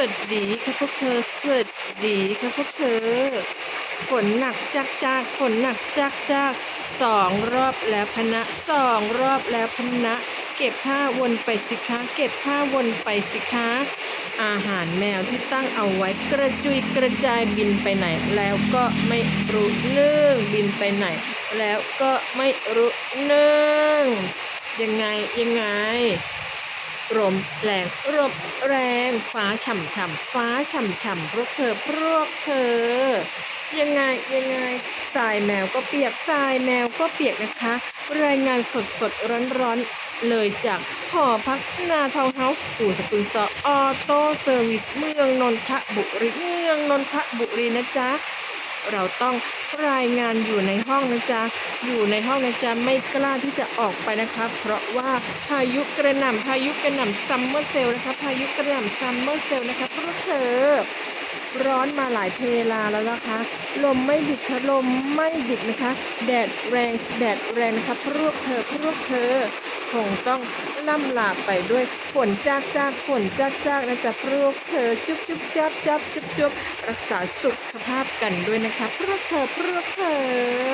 วัสดีค่ะพวกเธอสวัสดีค่ะพวกเธอ ฝนหนักจากจากฝนหนักจากจากสองรอบแล้วพนะสองรอบแล้วพนะ เก็บผ้าวนไปสิคะเก็บผ้าวนไปสิคะอาหารแมวที่ตั้งเอาไว้กระจุยกระจายบินไปไหน แล้วก็ไม่รู้เนื่องบินไปไหน แล้วก็ไม่รู้เนื่องยังไงยังไง ลมแรงลมแรงฟ้าฉ่ำฉ่ำฟ้าฉ่ำฉ่ำพวกเธอพวกเธอ ยังไงยังไงทรายแมวก็เปียกทรายแมวก็เปียกนะคะ รายงานสดสดร้อนร้อนเลยจากหอพักนาทาวน์เฮาส์อู่สปริงซอออโต้เซอร์วิสเมืองนนทบุรีเมืองนนทบุรีนะจ๊ะ เราต้องรายงานอยู่ในห้องนะจ๊ะ อยู่ในห้องนะจ๊ะ ไม่กล้าที่จะออกไปนะคะ เพราะว่าพายุกระหน่ำพายุกระหน่ำซัมเมอร์เซลนะคะ พายุกระหน่ำซัมเมอร์เซลนะคะเพวกเธอร้อนมาหลายเพลาแล้วนะคะ ลมไม่ดิบค่ะลมไม่ดิบนะคะ แดดแรงแดดแรงนะคะพวกเธอพวกเธอ คงต้องล่ำลาไปด้วยฝนจากจากฝนจากจากนะจ๊ะพวกเธอจุ๊บจุ๊บจับจับจุ๊บจุ๊บรักษาสุขภาพกันด้วยนะคะพวกเธอพวกเธอ